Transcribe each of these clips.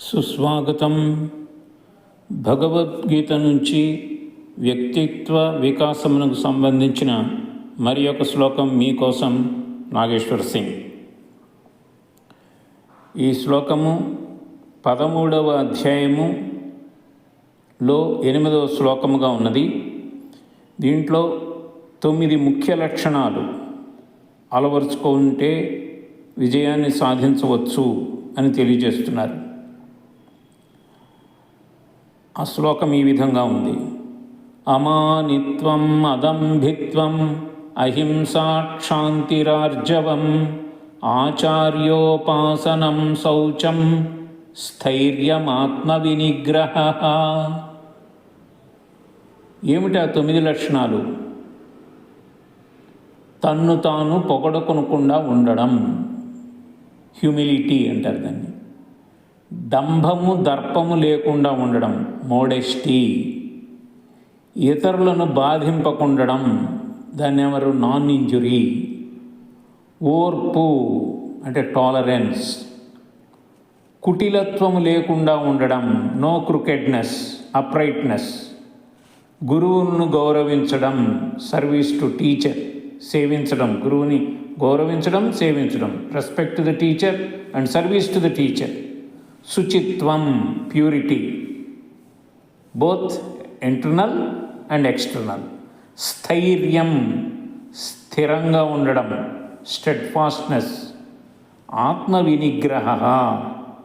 సుస్వాగతం. భగవద్గీత నుంచి వ్యక్తిత్వ వికాసమునకు సంబంధించిన మరి ఒక శ్లోకం మీకోసం నాగేశ్వర్ సింగ్. ఈ శ్లోకము పదమూడవ అధ్యాయములో ఎనిమిదవ శ్లోకముగా ఉన్నది. దీంట్లో తొమ్మిది ముఖ్య లక్షణాలు అలవరుచుకుంటే విజయాన్ని సాధించవచ్చు అని తెలియజేస్తున్నారు. ఆ శ్లోకం ఈ విధంగా ఉంది. అమానిత్వం అదంభిత్వం అహింసాక్షాంతిరార్జవం ఆచార్యోపాసనం శౌచం స్థైర్యమాత్మ వినిగ్రహ ఏమిటి ఆ తొమ్మిది లక్షణాలు? తన్ను తాను పొగడుకొనకుండా ఉండడం. హ్యూమిలిటీ అంటారు దాన్ని. దంభము దర్పము లేకుండా ఉండడం మోడెస్టీ ఇతరులను బాధింపకుండడం దాన్ని ఎవరు నాన్ ఇంజురీ ఓర్పు అంటే టాలరెన్స్ కుటిలత్వము లేకుండా ఉండడం నో క్రికెట్నెస్ అప్రైట్నెస్ గురువును గౌరవించడం సర్వీస్ టు టీచర్ సేవించడం. గురువుని గౌరవించడం సేవించడం. Respect to the teacher and service to the teacher శుచిత్వం purity. Both internal and external. స్థైర్యం స్థిరంగా ఉండడం స్టెడ్ ఫాస్ట్నెస్ ఆత్మ వినిగ్రహ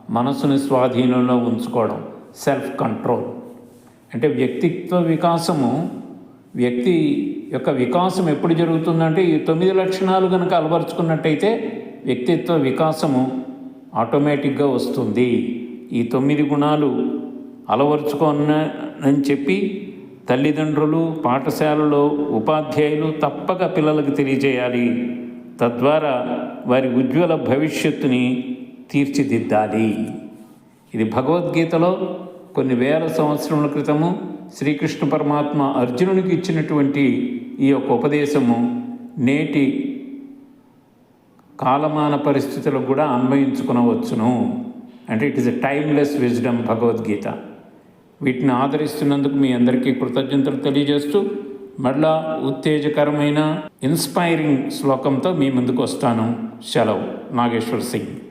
మనసుని స్వాధీనంలో ఉంచుకోవడం సెల్ఫ్ కంట్రోల్ అంటే వ్యక్తిత్వ వికాసము వ్యక్తి యొక్క వికాసం ఎప్పుడు జరుగుతుందంటే ఈ తొమ్మిది లక్షణాలు కనుక అలవరుచుకున్నట్టయితే వ్యక్తిత్వ వికాసము ఆటోమేటిక్గా వస్తుంది. ఈ తొమ్మిది గుణాలు అలవరుచుకోనని చెప్పి తల్లిదండ్రులు పాఠశాలలో ఉపాధ్యాయులు తప్పక పిల్లలకు తెలియజేయాలి. తద్వారా వారి ఉజ్వల భవిష్యత్తుని తీర్చిదిద్దాలి. ఇది భగవద్గీతలో కొన్ని వేల సంవత్సరముల క్రితము శ్రీకృష్ణ పరమాత్మ అర్జునునికి ఇచ్చినటువంటి ఈ యొక్క ఉపదేశము నేటి కాలమాన పరిస్థితులకు కూడా అన్వయించుకునవచ్చును. అంటే it is a timeless wisdom Bhagavad Gita వీటిని ఆదరిస్తున్నందుకు మీ అందరికీ కృతజ్ఞతలు తెలియజేస్తూ మళ్ళా ఉత్తేజకరమైన ఇన్స్పైరింగ్ శ్లోకంతో మీ ముందుకు వస్తాను. సెలవు నాగేశ్వర్ సింగ్.